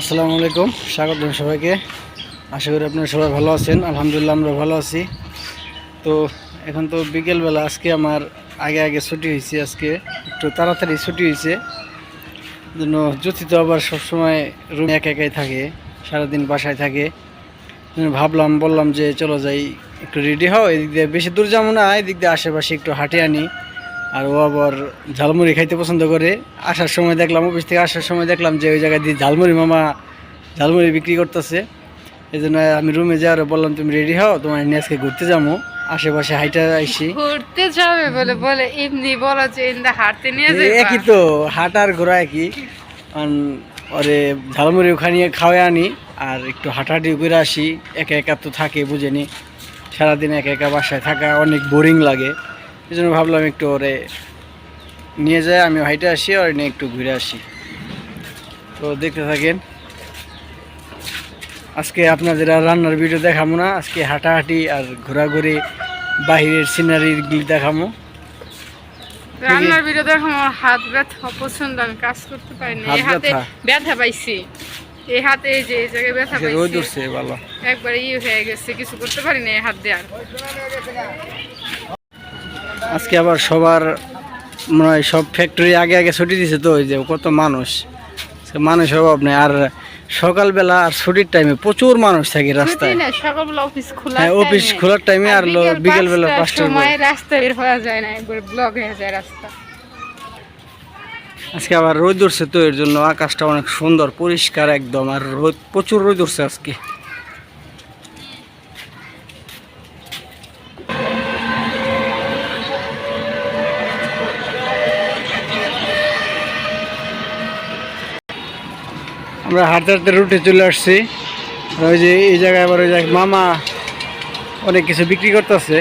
আসসালামু আলাইকুম, স্বাগত সবাইকে। আশা করি আপনারা সবাই ভালো আছেন, আলহামদুলিল্লাহ আমরা ভালো আছি। তো এখন তো বিকেলবেলা, আজকে আমার আগে আগে ছুটি হয়েছে, আজকে একটু তাড়াতাড়ি ছুটি হয়েছে। জন্য জ্যোতি তো আবার সবসময় রুম একা একাই থাকে, সারাদিন বাসায় থাকে। ভাবলাম, বললাম যে চলো যাই, একটু রেডি হও, এদিক দিয়ে বেশি দূর যাব না, এদিক দিয়ে আশেপাশে একটু হাঁটে আনি। আর ও আবার ঝালমুড়ি খাইতে পছন্দ করে। আসার সময় দেখলাম অফিস থেকে আসার সময় দেখলাম যে ওই জায়গায় দিয়ে ঝালমুড়ি মামা ঝালমুড়ি বিক্রি করতেছে। এই জন্য আমি রুমে যাওয়ার বললাম তুমি রেডি হও? তোমার নিয়ে আজকে ঘুরতে যাব আশেপাশে হাইটা আইসি। ঘুরতে যাবে বলে বলে এমনি বলা যে ইন্দা হাঁটতে নিয়ে যাবে একই তো হাঁটার ঘোরা একই ওরে ঝালমুড়ি ওখানে খাওয়াই আনি আর একটু হাঁটাহাঁটি করে আসি। একা একা তো থাকে বুঝেনি। সারাদিন একা একা বাসায় থাকা অনেক বোরিং লাগে। এই জন্য ভাবলাম একটু ওরে নিয়ে যায় আমি হাইটে আসি আর নিয়ে একটু ঘুরে আসি। তো দেখতে থাকেন আজকে আপনাদের আর রান্নার ভিডিও দেখাবো না আজকে হাঁটাহাঁটি আর ঘোরাঘুরি বাহিরের সিনারিগুলি দেখাবো। রান্নার ভিডিও দেখো আমার হাত ব্যথা পছন্দ আমি কাজ করতে পারি না এই হাতে ব্যথা? পাইছি। এই হাতে এই যে এই জায়গায় ব্যথা সে রোদ উঠছে ভালো। একবারে ই হয়ে গেছে কিছু করতে পারি না এই হাত দিয়ে আর। আজকে আবার সবার মনে হয় সব ফ্যাক্টরি আগে আগে ছুটি দিছে তো ওই যে কত মানুষ। মানুষের অভাব নেই। আর সকালবেলা আর ছুটির টাইমে প্রচুর মানুষ থাকে রাস্তায়। সকালবেলা অফিস খোলা হ্যাঁ অফিস খোলার টাইমে আর বিকেলবেলা পাঁচটার সময় রাস্তা বের হওয়া যায় না একবার ব্লক হয়ে যায় রাস্তা। আজকে আবার রোদ উঠছে তো এর জন্য আকাশটা অনেক সুন্দর পরিষ্কার একদম। আর রোদ প্রচুর রোদ উঠছে আজকে। আমরা হাঁটতে হাঁটতে রুটে চলে আসছি। ওই যে এই জায়গায় আবার ওই জায়গায় মামা অনেক কিছু বিক্রি করতেছে।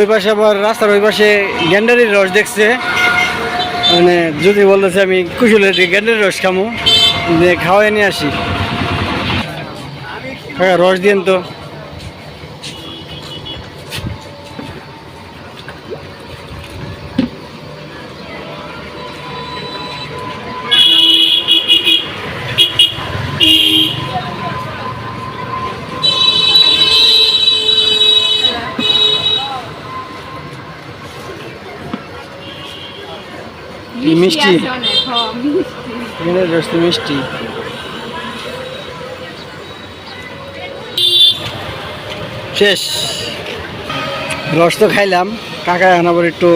ওই পাশে আবার রাস্তার ওই পাশে গ্যান্ডারির রস দেখছে। মানে যদি বলতেছে আমি কুশলের গ্যান্ডারির রস খামো। খাওয়াই নিয়ে আসি। কাকা, রস দিন তো। কি মিষ্টি? মিষ্টি? রস মিষ্টি। শেষ। রস তো খাইলাম। কাকা এখন আবার একটু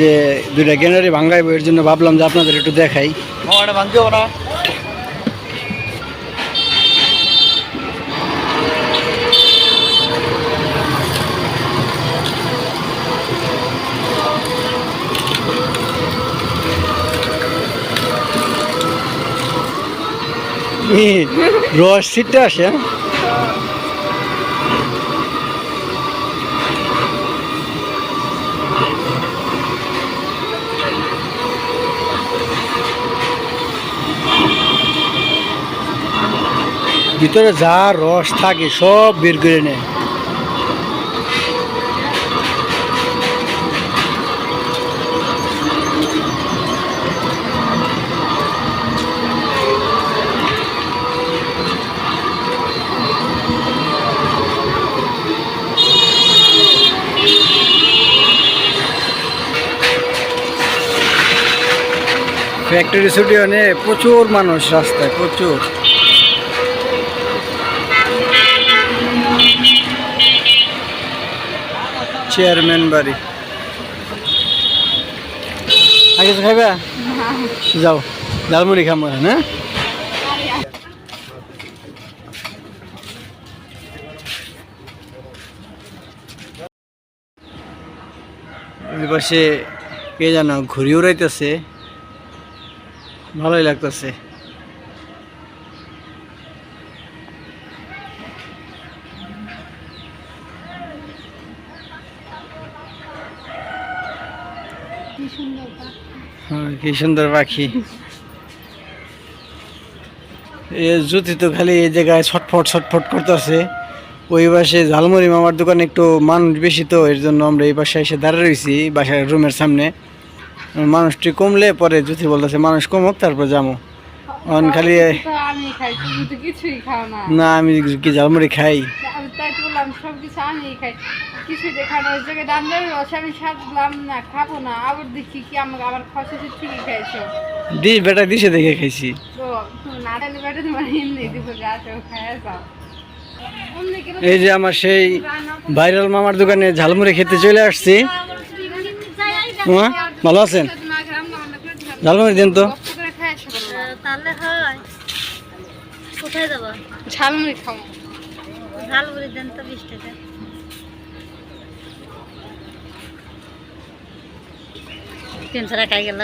যে দুইটা গ্যানারি ভাঙ্গাইবো এর জন্য ভাবলাম যে আপনাদের একটু দেখাই। ভাঙতে রস সিটটা আসে হ্যাঁ? ভিতরে যা রস থাকে সব বের করে নেয় ফ্যাক্টরি ছুটি মানে প্রচুর মানুষ রাস্তায়, প্রচুর। চেয়ারম্যান বাড়ি। আগে খাইবা? যাও, ঝালমুড়ি খাব হ্যাঁ? পাশে কে জানো ঘুরি উড়াইতেছে। ভালোই লাগতেছে। হ্যাঁ, কি সুন্দর পাখি। এ জ্যোতি তো খালি এই জায়গায় ছটফট ছটফট করতেছে। ওই পাশে ঝালমুড়ি মামার দোকান একটু মানুষ বেশি তো এর জন্য আমরা এই পাশে এসে দাঁড়িয়ে রয়েছি বাসার রুমের সামনে। মানুষটি কমলে পরে জ্যোতি বলতেছে মানুষ কমুক তারপর যাব অন খালি না। আমি কি ঝালমুড়ি খাই? বেটা দিছে দেখে খাইছি। এই যে আমার সেই ভাইরাল মামার দোকানে ঝালমুড়ি খেতে চলে আসছি। মামা ভালো আছেন? দিলাম ঝালমুড়ি দিন তো। কোথায় যাব? ঝালমুড়ি ঝালমুড়ি দেন তো বিশ টাকা। তিনশো টাকা গেল।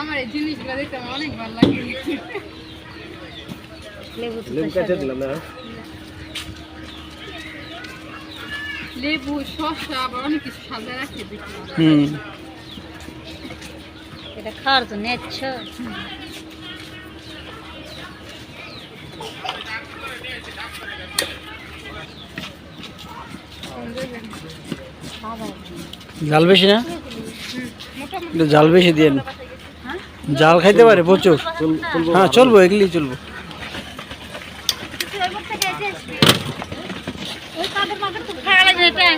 আমার এই জিনিসগুলো দেখতে আমার অনেক ভালো লাগে। লেবু তো পয়সা লেবু। শসা আবার অনেক কিছু সাজা রাখি দেখি হুম। এটা খাওয়ার জন্য জাল বেশি না? জাল বেশি দিয়ে জাল খাইতে পারে প্রচুর। হ্যাঁ চলবো এগুলি চলবো ওই কাদের মাকে তো খাওয়া লাগবে এটা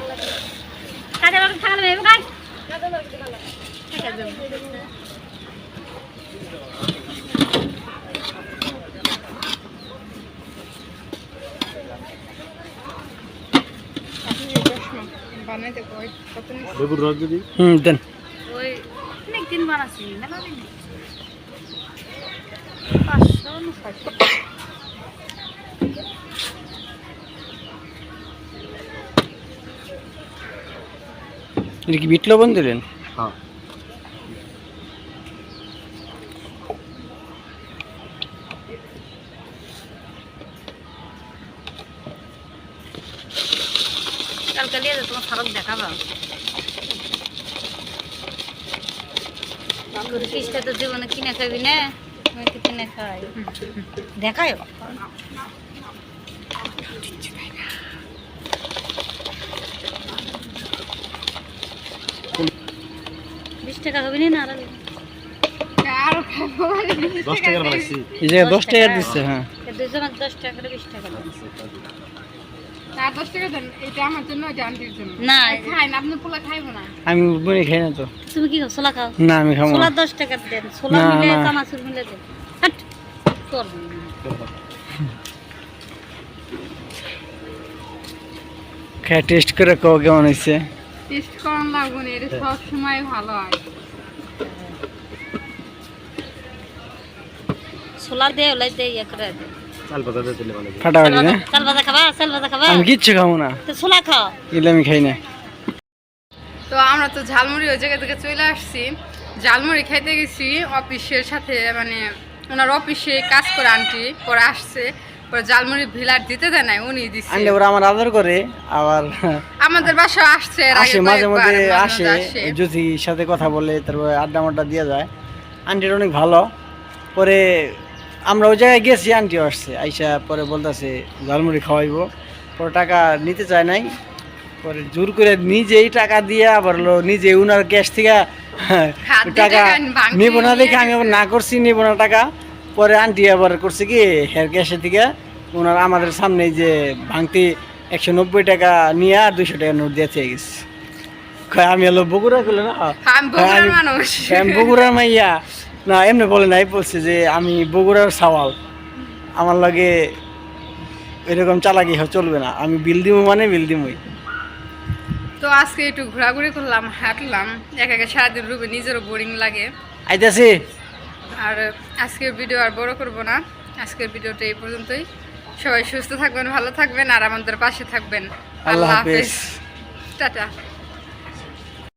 কাদের মাকে খাওয়া লাগবে কই কত নিচ্ছে? হুম দেন ওই অনেক দিন বানাচ্ছি মেলা দিন পাঁচশো না ছয়শো এটা কি বিট লবণ দিলেন? কালকে নিয়ে তোমার ফারক দেখাবো। কিস্তা তো জীবনে কিনে খাবি না? কিনে খাই দেখায় টাকা হবে না আরও খাব বিশ এই জায়গায় দশ টাকা দিচ্ছে হ্যাঁ। দুজনের দশ টাকা করে বিশ টাকা দেন। আর দশ টাকা দেন এটা আমার জন্য এটা আন্টির জন্য। না খাই না আপনি পোলা খাইবো না। আমি খাই না তো। তুমি কি ছোলা খাও? না আমি খাব ছোলা দশ টাকা দেন ছোলা মিলে চানাচুর মিলে দেন। হাট করবেন না। খাই টেস্ট করে কেমন হয়েছে টেস্ট করান লাগবো না এটা সব সময় ভালো হয়। দিয়ে ওলাই দিয়ে ইয়ে করে দে। ফাটাফাটি না? চাল ভাজা খাবা? চাল ভাজা খাবা? আমি কিচ্ছু খাব না। তো ছোলা খাও। এগুলো আমি খাই না। তো আমরা তো ঝালমুড়ি ওই জায়গা থেকে চলে আসছি। ঝালমুড়ি খাইতে গেছি। অফিসের সাথে মানে ওনার অফিসে কাজ করে আন্টি পরে আসছে। পরে ঝালমুড়ি ভিলার দিতে দেয় নাই উনি দিচ্ছে আনলে ওরা আমার আদর করে আবার আমাদের বাসা আসছে আসে মাঝে মাঝে আসে মধ্যে আসে। জ্যোতির সাথে কথা বলে তারপরে আড্ডা মাড্ডা দিয়ে যায়। আন্টির অনেক ভালো। পরে আমরা ওই জায়গায় গেছি আন্টিও আসছে আইসা পরে বলতেছে ঝালমুড়ি খাওয়াইবো। পরে টাকা নিতে চায় নাই পরে জোর করে নিজেই টাকা দিয়ে আবার নিজে উনার ক্যাশ থেকে টাকা নিব না দেখে আমি আবার না করছি নিব না টাকা। পরে আন্টি আবার করছে কি হেয়ার ক্যাশের থেকে ওনার আমাদের সামনে যে ভাঙতি একশো নব্বই টাকা নিয়ে আর দুশো টাকা নোট দিয়ে চেয়ে গেছে। আমি হলো বগুড়া করলে না? আমি বগুড়ার মাইয়া। না এমনি বলে নাই বলছে যে আমি বগুড়ার সাওয়াল। আমার লাগে এরকম চালাকি হয় চলবে না। আমি বিল দিব মানে বিল দিবই তো আজকে একটু ঘোরাঘুরি করলাম হাঁটলাম। একা একা সারাদিন রুমে নিজেরও বোরিং লাগে। আইতাছি। আর আজকের ভিডিও আর বড় করব না। আজকের ভিডিওটা এই পর্যন্তই। সবাই সুস্থ থাকবেন ভালো থাকবেন আর আমাদের পাশে থাকবেন। আল্লাহ হাফেজ। টাটা।